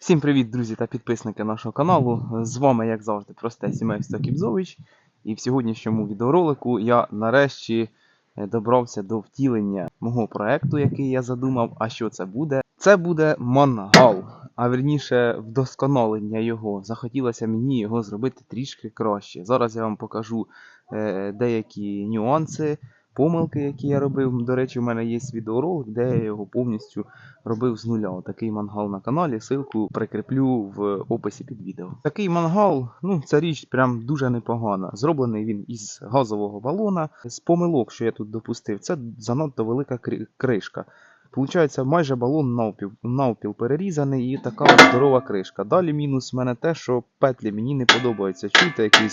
Всім привіт, друзі та підписники нашого каналу. З вами, як завжди, просте сімейство Кібзович. І в сьогоднішньому відеоролику я нарешті е, добрався до втілення мого проекту, який я задумав. А що це буде? Це буде мангал, а верніше вдосконалення його. Захотілося мені його зробити трішки краще. Зараз я вам покажу е, деякі нюанси, помилки, які я робив. До речі, у мене є відеоролик, де я його повністю робив з нуля. Такий мангал на каналі. Ссылку прикріплю в описі під відео. Такий мангал, ну ця річ прям дуже непогана. Зроблений він із газового балона. З помилок, що я тут допустив, це занадто велика кри- кришка. Получається, майже балон навпіл, навпіл перерізаний і така здорова кришка. Далі мінус в мене те, що петлі мені не подобаються. Чуєте якийсь?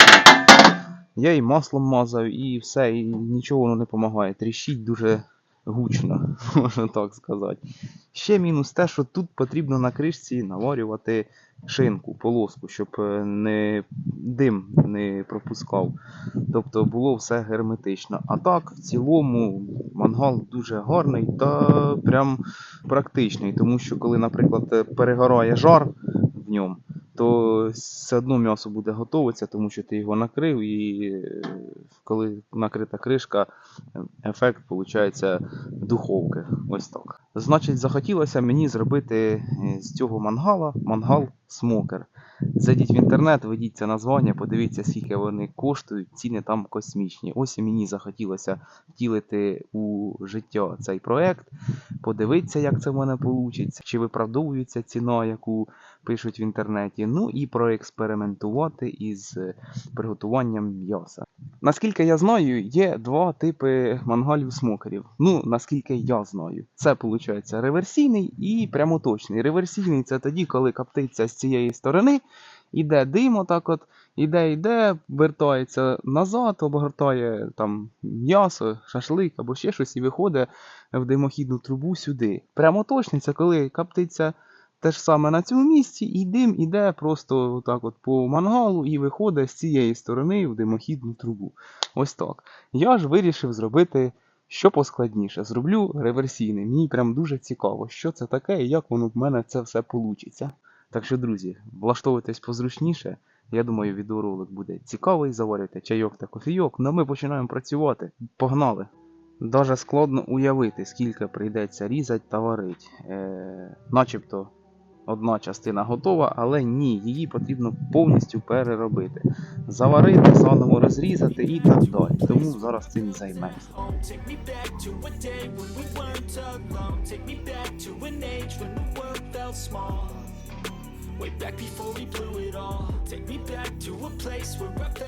Я і маслом мазав, і все, і нічого воно не допомагає. Тріщить дуже гучно, можна так сказати. Ще мінус те, що тут потрібно на кришці наварювати шинку, полоску, щоб е, не дим не пропускав. Тобто було все герметично. А так, в цілому, мангал дуже гарний та прям практичний, тому що коли, наприклад, перегорає жар в ньому, то все одно м'ясо буде готуватися, тому що ти його накрив, і е, коли накрита кришка, ефект виходить духовки. Ось так. Значить, захотілося мені зробити е, з цього мангала мангал смокер. Зайдіть в інтернет, введіть це названня, подивіться, скільки вони коштують, ціни там космічні. Ось і мені захотілося втілити у життя цей проект, подивитися, як це в мене вийде, чи виправдовується ціна, яку пишуть в інтернеті. Ну і проекспериментувати із е, приготуванням м'яса. Наскільки я знаю, є два типи мангалів смокерів. Ну, наскільки я знаю, це виходить реверсійний і прямоточний. Реверсійний це тоді, коли коптиться з цієї сторони, іде дим, отак от, іде, йде, вертається назад, обгортає там м'ясо, шашлик або ще щось і виходить в димохідну трубу сюди. Прямоточний це коли коптиться те ж саме на цьому місці, і дим іде просто отак от по мангалу і виходить з цієї сторони в димохідну трубу. Ось так. Я ж вирішив зробити що поскладніше. Зроблю реверсійний. Мені прям дуже цікаво, що це таке і як воно в мене це все вийде. Так що, друзі, влаштовуйтесь позручніше. Я думаю, відеоролик буде цікавий, заварите чайок та кофійок, ну ми починаємо працювати. Погнали! Даже складно уявити, скільки прийдеться різати та варити. Е, начебто одна частина готова, але ні, її потрібно повністю переробити. Заварити, заново розрізати і так далі. Тому зараз цим займемося.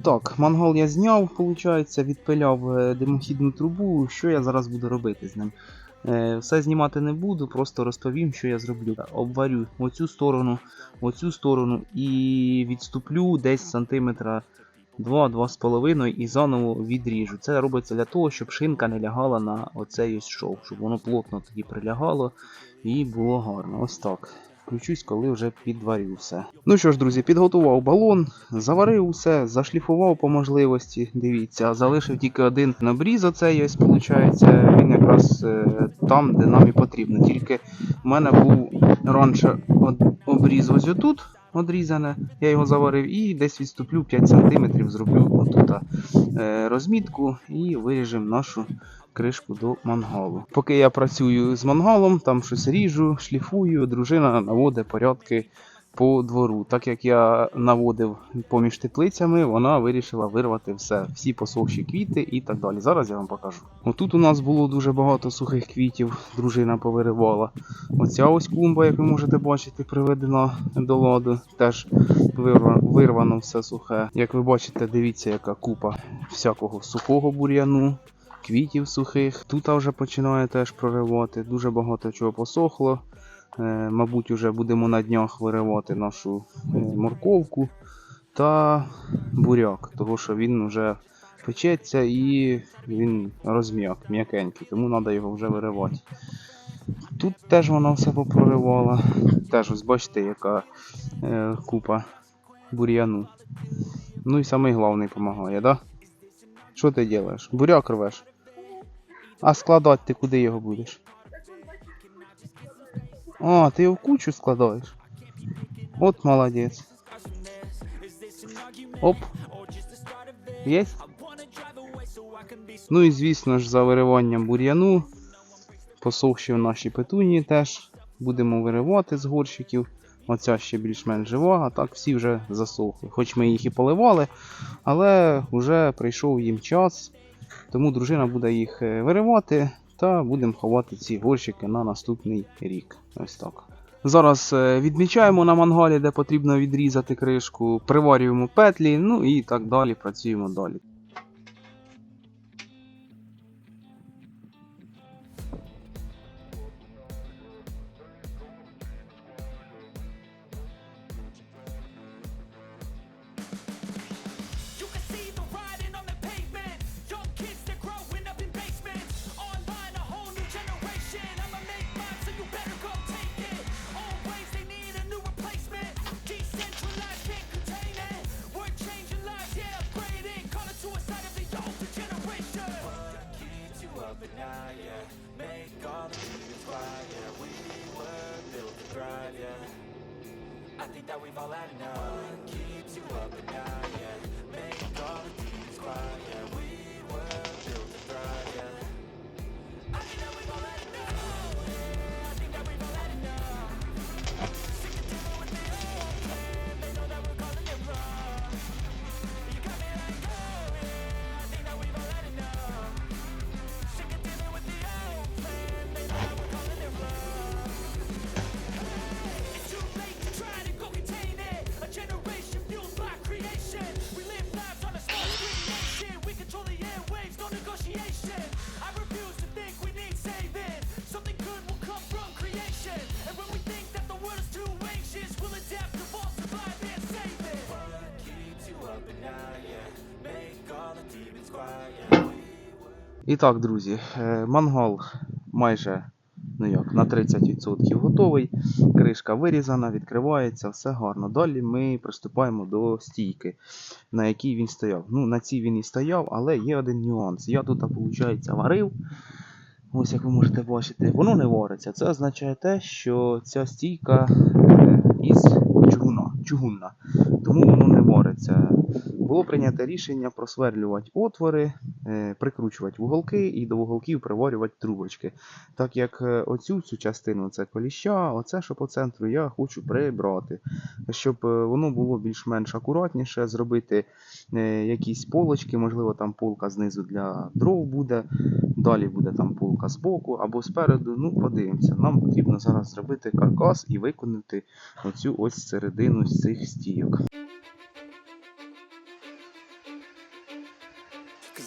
Так, мангал я зняв, виходить, відпиляв е, димохідну трубу. Що я зараз буду робити з ним? Е, Все знімати не буду, просто розповім, що я зроблю. Обварю оцю сторону, оцю сторону і відступлю десь сантиметра 2-2,5 і заново відріжу. Це робиться для того, щоб шинка не лягала на оцей ось шов, щоб воно плотно тоді прилягало і було гарно. Ось так. Включусь, коли вже підварю все. Ну що ж, друзі, підготував балон, заварив усе, зашліфував по можливості. Дивіться, залишив тільки один набріз оцей ось, виходить, він якраз е, там, де нам і потрібно. Тільки в мене був раніше обріз ось отут. Одрізане, я його заварив і десь відступлю 5 см, зроблю отут е, розмітку і виріжемо нашу кришку до мангалу. Поки я працюю з мангалом, там щось ріжу, шліфую, дружина наводить порядки по двору. Так як я наводив поміж теплицями, вона вирішила вирвати все, всі посохші квіти і так далі. Зараз я вам покажу. Отут у нас було дуже багато сухих квітів, дружина повиривала. Оця ось клумба, як ви можете бачити, приведена до ладу. Теж вирвано все сухе. Як ви бачите, дивіться, яка купа всякого сухого бур'яну квітів сухих. Тут вже починає теж проривати. Дуже багато чого посохло. Е, мабуть, вже будемо на днях виривати нашу е, морковку та буряк, тому що він вже печеться і він розм'як, м'якенький, тому треба його вже виривати. Тут теж вона все попроривала. Теж ось бачите, яка е, купа бур'яну. Ну і самий головний допомагає, да? Що ти робиш? Буряк рвеш? А складати ти куди його будеш? А, ти його в кучу складаєш? От молодець. Оп. Є? Ну і звісно ж, за вириванням бур'яну. Посохші в наші петуні теж будемо виривати з горщиків. Оця ще більш-менш жива, а так всі вже засохли. Хоч ми їх і поливали, але вже прийшов їм час. Тому дружина буде їх е, виривати та будемо ховати ці горщики на наступний рік. Ось так. Зараз е, відмічаємо на мангалі, де потрібно відрізати кришку, приварюємо петлі, ну і так далі працюємо далі. on, keeps you up at night. І так, друзі, е, мангал майже ну як, на 30% готовий. Кришка вирізана, відкривається, все гарно. Далі ми приступаємо до стійки, на якій він стояв. Ну, на цій він і стояв, але є один нюанс. Я тут, виходить, варив. Ось як ви можете бачити, воно не вариться. Це означає те, що ця стійка е, із чугуна, чугунна, тому воно не вариться. Було прийнято рішення просверлювати отвори, е, прикручувати вуголки і до вуголків приварювати трубочки. Так як е, оцю всю частину це коліща, оце що по центру я хочу прибрати, щоб е, воно було більш-менш акуратніше, зробити якісь полочки, можливо, там полка знизу для дров буде, далі буде там полка збоку або спереду. Ну, подивимося. Нам потрібно зараз зробити каркас і виконати оцю ось середину з цих стійок.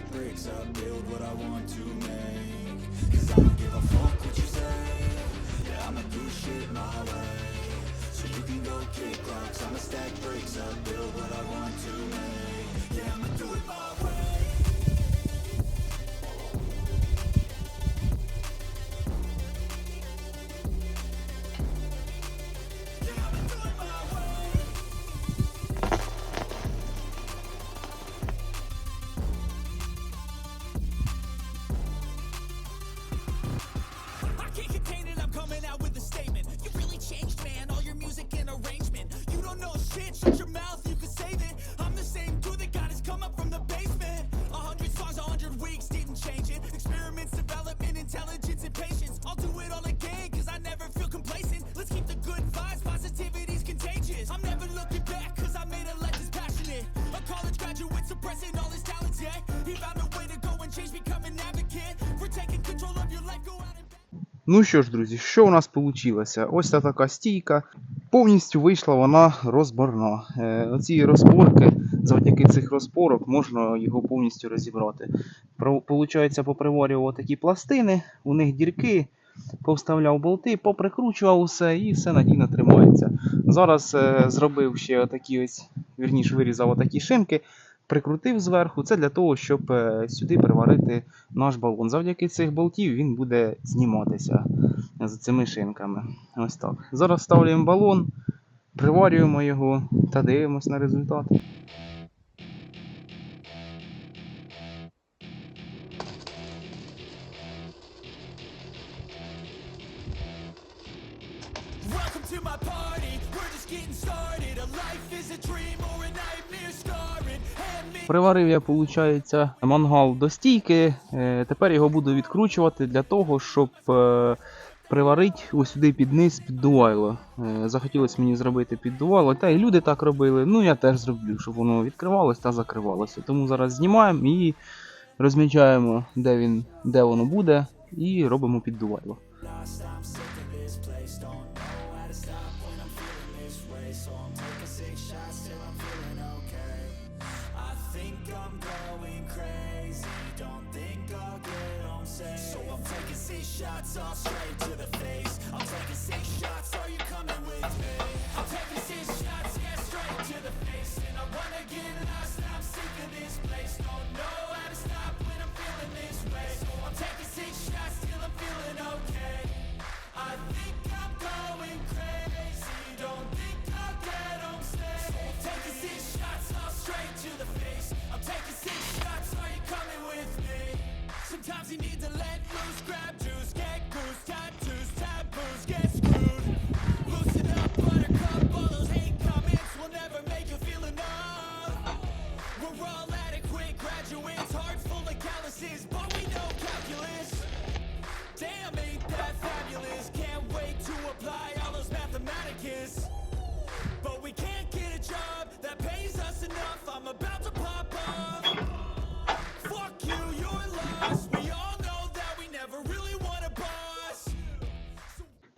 Stack bricks up, build what I want to make. Cause I don't give a fuck what you say. Yeah, I'ma do shit my way. So you can go kick rocks, I'ma stack bricks up, build what I want to make. Yeah, I'ma do it my Ну що ж, друзі, що у нас вийшло? Ось ця така стійка. Повністю вийшла вона розборна. Е, оці розпорки, завдяки цих розпорок можна його повністю розібрати. Получається, поприварював такі пластини, у них дірки, повставляв болти, поприкручував усе і все надійно тримається. Зараз е, зробив ще такі ось, вірніше вирізав отакі шинки, прикрутив зверху. Це для того, щоб е, сюди приварити наш балон. Завдяки цих болтів він буде зніматися з цими шинками. Ось так. Зараз ставлюємо балон, приварюємо його та дивимось на результат. Welcome to my party, we're just getting started. A life is a dream Приварив я, виходить, мангал до стійки. Е, Тепер його буду відкручувати для того, щоб е, приварити ось сюди під низ піддувайло. Е, Захотілося мені зробити піддувайло, та і люди так робили. Ну я теж зроблю, щоб воно відкривалось та закривалося. Тому зараз знімаємо і розмічаємо, де він, де воно буде, і робимо піддувайло. sauce.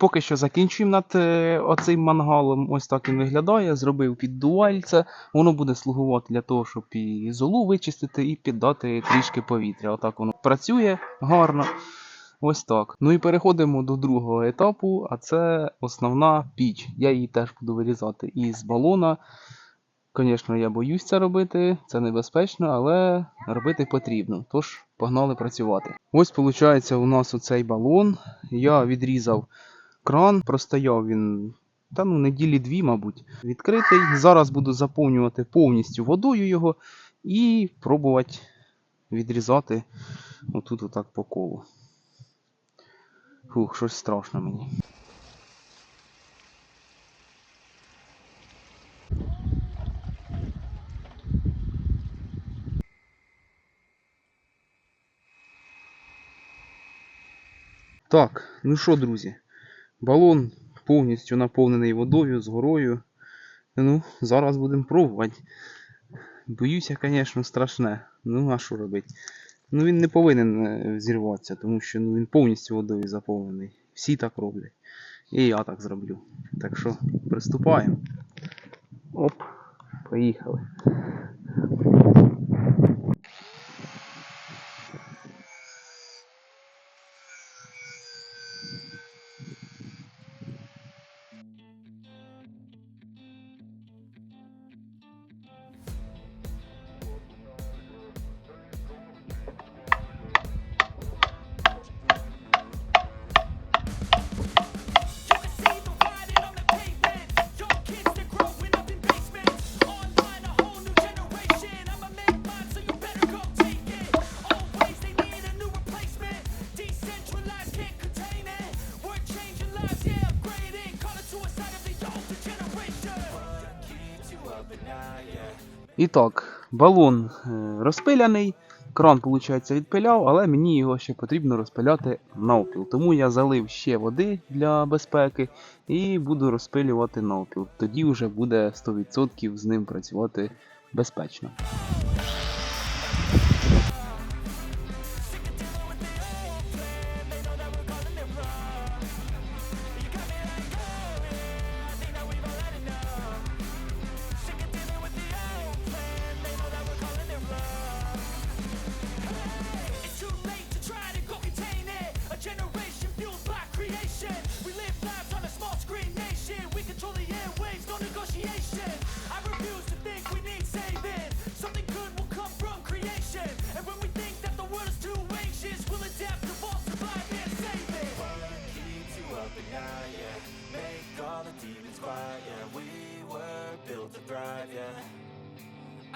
Поки що закінчуємо над е, оцим мангалом. Ось так він виглядає. Зробив піддувальце. Воно буде слугувати для того, щоб і золу вичистити, і піддати трішки повітря. Отак воно працює гарно. Ось так. Ну і переходимо до другого етапу, а це основна піч. Я її теж буду вирізати із балона. Звісно, я боюсь це робити, це небезпечно, але робити потрібно. Тож, погнали працювати. Ось, виходить, у нас оцей балон. Я відрізав кран, простояв він та ну, неділі дві, мабуть, відкритий. Зараз буду заповнювати повністю водою його і пробувати відрізати отут отак по колу. Фух, щось страшно мені. Так, ну що, друзі, балон повністю наповнений водою з горою. Ну, зараз будемо пробувати. Боюся, звісно, страшне. Ну, а що робити? Ну він не повинен е, зірватися, тому що ну, він повністю водою заповнений. Всі так роблять. І я так зроблю. Так що приступаємо. Оп, поїхали. І так, балон е, розпиляний, кран, виходить, відпиляв, але мені його ще потрібно розпиляти навпіл. Тому я залив ще води для безпеки і буду розпилювати навпіл. Тоді вже буде 100% з ним працювати безпечно.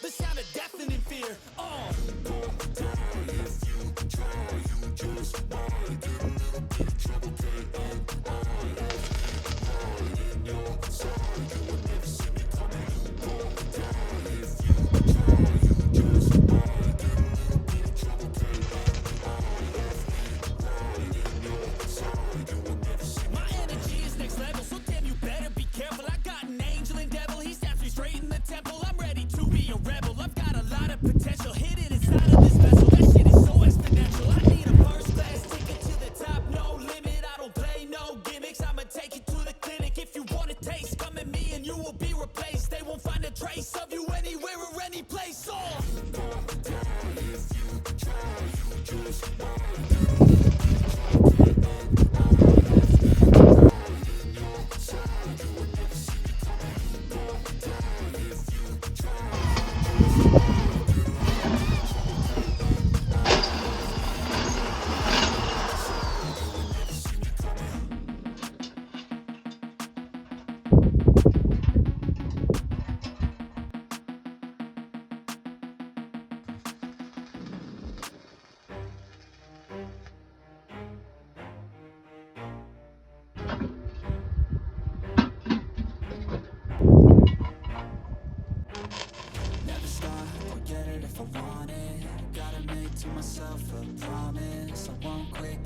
The sound of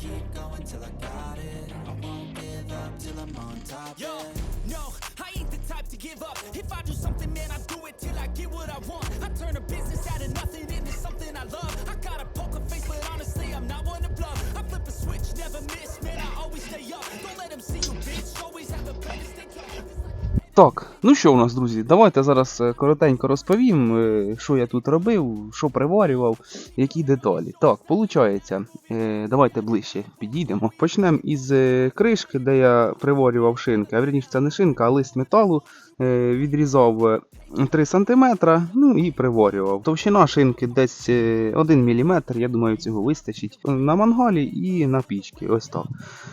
keep going till I got it. I won't give up till I'm on top. Yo, no, I ain't the type to give up. If I do something, man, I do it till I get what I want. I turn a business Так, ну що у нас, друзі, давайте зараз е, коротенько розповім, е, що я тут робив, що приварював, які деталі. Так, виходить, давайте ближче підійдемо. Почнемо із е, кришки, де я приварював шинки, а вірніше це не шинка, а лист металу. Е, Відрізав е, 3 см, ну і приварював. Товщина шинки десь е, 1 мм, я думаю, цього вистачить на мангалі і на пічки. Ось так.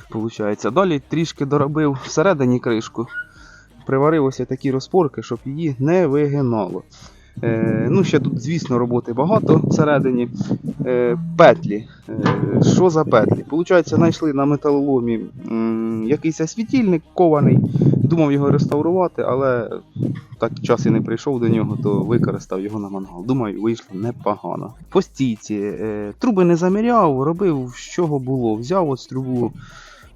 Получається. Далі трішки доробив всередині кришку приварив такі розпорки, щоб її не вигинало. Е, ну, ще тут, звісно, роботи багато всередині. Е, петлі. Е, що за петлі? Получається, знайшли на металоломі м, якийсь світильник кований. Думав його реставрувати, але так час і не прийшов до нього, то використав його на мангал. Думаю, вийшло непогано. По стійці. Е, труби не заміряв, робив з чого було. Взяв ось трубу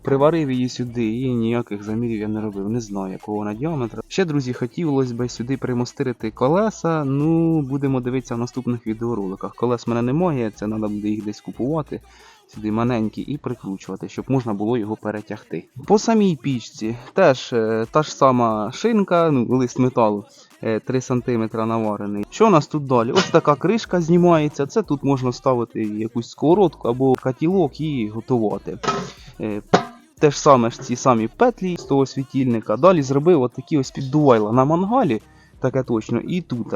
Приварив її сюди і ніяких замірів я не робив. Не знаю, якого вона діаметра. Ще, друзі, хотілося б сюди примостирити колеса. Ну, будемо дивитися в наступних відеороликах. Колес в мене немає, це треба буде їх десь купувати. Сюди маленькі і прикручувати, щоб можна було його перетягти. По самій пічці теж е, та ж сама шинка, ну, лист металу. е, 3 см наварений. Що у нас тут далі? Ось така кришка знімається. Це тут можна ставити якусь сковородку або катілок і готувати. Те ж саме ж ці самі петлі з того світильника. Далі зробив от такі ось піддувайла на мангалі, таке точно, і тут.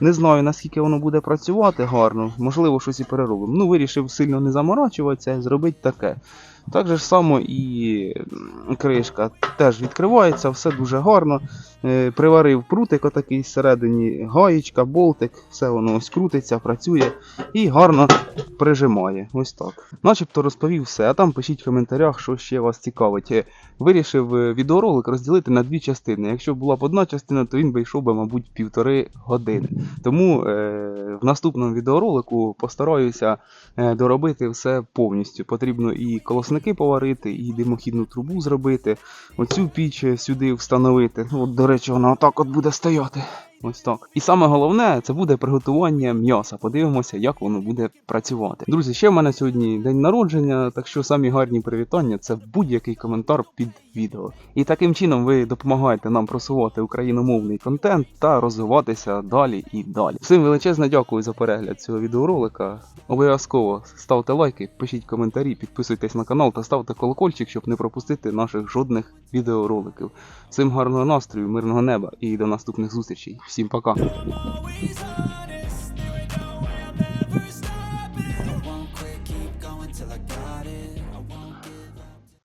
Не знаю наскільки воно буде працювати гарно, можливо, щось і переробимо. Ну, вирішив сильно не заморачуватися, зробити таке. Так же само і кришка теж відкривається, все дуже гарно. Е, Приварив прутик отакий всередині, гаєчка, болтик, все воно ось крутиться, працює і гарно прижимає. Ось так. Начебто розповів все, а там пишіть в коментарях, що ще вас цікавить. Е, Вирішив е, відеоролик розділити на дві частини. Якщо була б одна частина, то він би йшов би, мабуть, півтори години. Тому е, в наступному відеоролику постараюся доробити все повністю. Потрібно і колосники поварити, і димохідну трубу зробити, оцю піч сюди встановити. От, до речі, вона отак от буде стояти. Ось так. І саме головне це буде приготування м'яса. Подивимося, як воно буде працювати. Друзі, ще в мене сьогодні день народження, так що самі гарні привітання це будь-який коментар під відео. І таким чином ви допомагаєте нам просувати україномовний контент та розвиватися далі і далі. Всім величезне дякую за перегляд цього відеоролика. Обов'язково ставте лайки, пишіть коментарі, підписуйтесь на канал та ставте колокольчик, щоб не пропустити наших жодних відеороликів. Всім гарного настрою, мирного неба і до наступних зустрічей. Всім пока.